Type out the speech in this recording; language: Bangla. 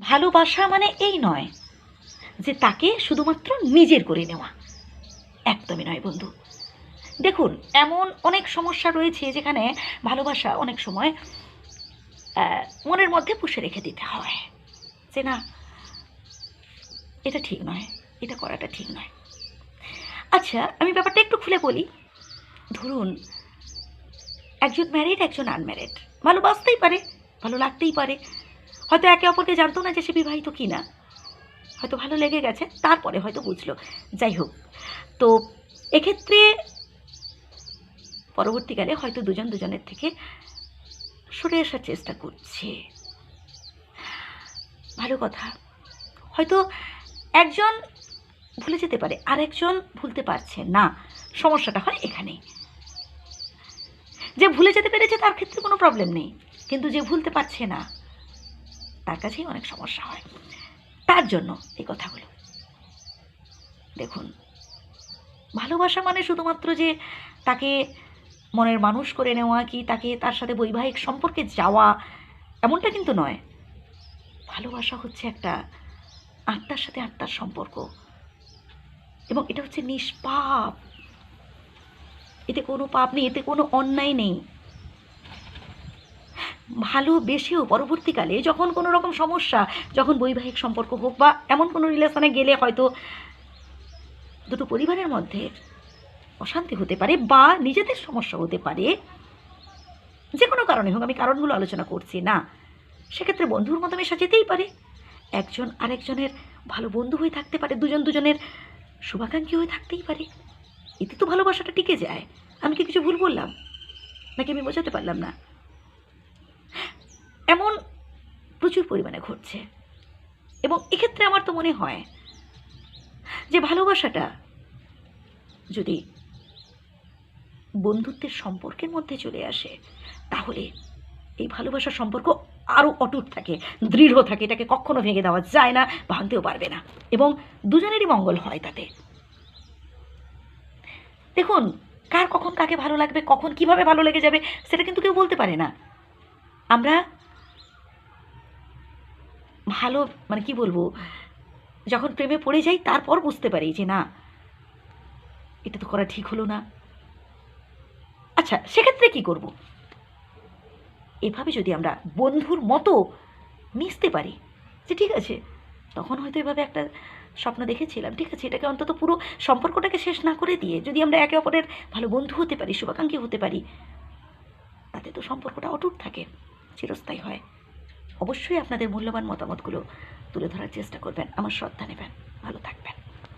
ভালোবাসা মানে এই নয় যে তাকে শুধুমাত্র নিজের করে নেওয়া। একদমই নয় বন্ধু। দেখুন, এমন অনেক সমস্যা রয়েছে যেখানে ভালোবাসা অনেক সময় মনের মধ্যে পুষে রেখে দিতে হয়। যে না, এটা ঠিক নয়, এটা করাটা ঠিক নয়। আচ্ছা আমি ব্যাপারটা একটু খুলে বলি। ধরুন, একজন ম্যারিড একজন আনম্যারিড ভালোবাসতেই পারে, ভালো লাগতেই পারে। হয়তো একে অপরকে জানতো না যে সে বিবাহিত কি না হয়তো ভালো লেগে গেছে, তারপরে হয়তো বুঝলো। যাই হোক, তো এক্ষেত্রে পরবর্তীকালে হয়তো দুজন দুজনের থেকে সরে আসার চেষ্টা করছে। ভালো কথা। হয়তো একজন ভুলে যেতে পারে আর একজন ভুলতে পারছে না। সমস্যাটা হয় এখানেই। যে ভুলে যেতে পেরেছে তার ক্ষেত্রে কোনো প্রবলেম নেই। কিন্তু যে ভুলতে পারছে না তার কাছেই অনেক সমস্যা হয়। তার জন্য এই কথাগুলো। দেখুন, ভালোবাসা মানে শুধুমাত্র যে তাকে মনের মানুষ করে নেওয়া কি তাকে তার সাথে বৈবাহিক সম্পর্কে যাওয়া, এমনটা কিন্তু নয়। ভালোবাসা হচ্ছে একটা আত্মার সাথে আত্মার সম্পর্ক। এবং এটা হচ্ছে নিষ্পাপ। এতে কোনো পাপ নেই, এতে কোনো অন্যায় নেই। ভালোবেসেও পরবর্তীকালে যখন কোনো রকম সমস্যা, যখন বৈবাহিক সম্পর্ক হোক বা এমন কোনো রিলেশনে গেলে হয়তো দুটো পরিবারের মধ্যে অশান্তি হতে পারে বা নিজেদের সমস্যা হতে পারে। যে কোনো কারণে হোক, আমি কারণগুলো আলোচনা করছি না। সেক্ষেত্রে বন্ধুর মতো মেশা যেতেই পারে। একজন আরেকজনের ভালো বন্ধু হয়ে থাকতে পারে, দুজন দুজনের শুভাকাঙ্ক্ষী হয়ে থাকতেই পারে। এতে তো ভালোবাসাটা টিকে যায়। আমি কি কিছু ভুল বললাম? নাকি আমি বোঝাতে পারলাম না? এমন প্রচুর পরিমাণে ঘটছে। এবং এক্ষেত্রে আমার তো মনে হয় যে ভালোবাসাটা যদি বন্ধুত্বের সম্পর্কের মধ্যে চলে আসে, তাহলে এই ভালোবাসার সম্পর্ক আরও অটুট থাকে, দৃঢ় থাকে, এটাকে কখনো ভেঙে দেওয়া যায় না, ভাঙতেও পারবে না। এবং দুজনেরই মঙ্গল হয় তাতে। দেখুন, কার কখন কাকে ভালো লাগবে, কখন কীভাবে ভালো লেগে যাবে, সেটা কিন্তু কেউ বলতে পারে না। আমরা ভালো মানে কি বলব, যখন প্রেমে পড়ে যাই, তারপর বুঝতে পারি যে না, এটা তো করা ঠিক হলো না। আচ্ছা সেক্ষেত্রে কি করব? এভাবে যদি আমরা বন্ধুর মতো মিশতে পারি, যে ঠিক আছে, তখন হয়তো এভাবে একটা স্বপ্ন দেখেছিলাম, ঠিক আছে, এটাকে অন্তত পুরো সম্পর্কটাকে শেষ না করে দিয়ে যদি আমরা একে অপরের ভালো বন্ধু হতে পারি, শুভাকাঙ্ক্ষী হতে পারি, তাতে তো সম্পর্কটা অটুট থাকে, চিরস্থায়ী হয়। অবশ্যই আপনাদের মূল্যবান মতামতগুলো তুলে ধরার চেষ্টা করবেন। আমার শ্রদ্ধা নেবেন। ভালো থাকবেন।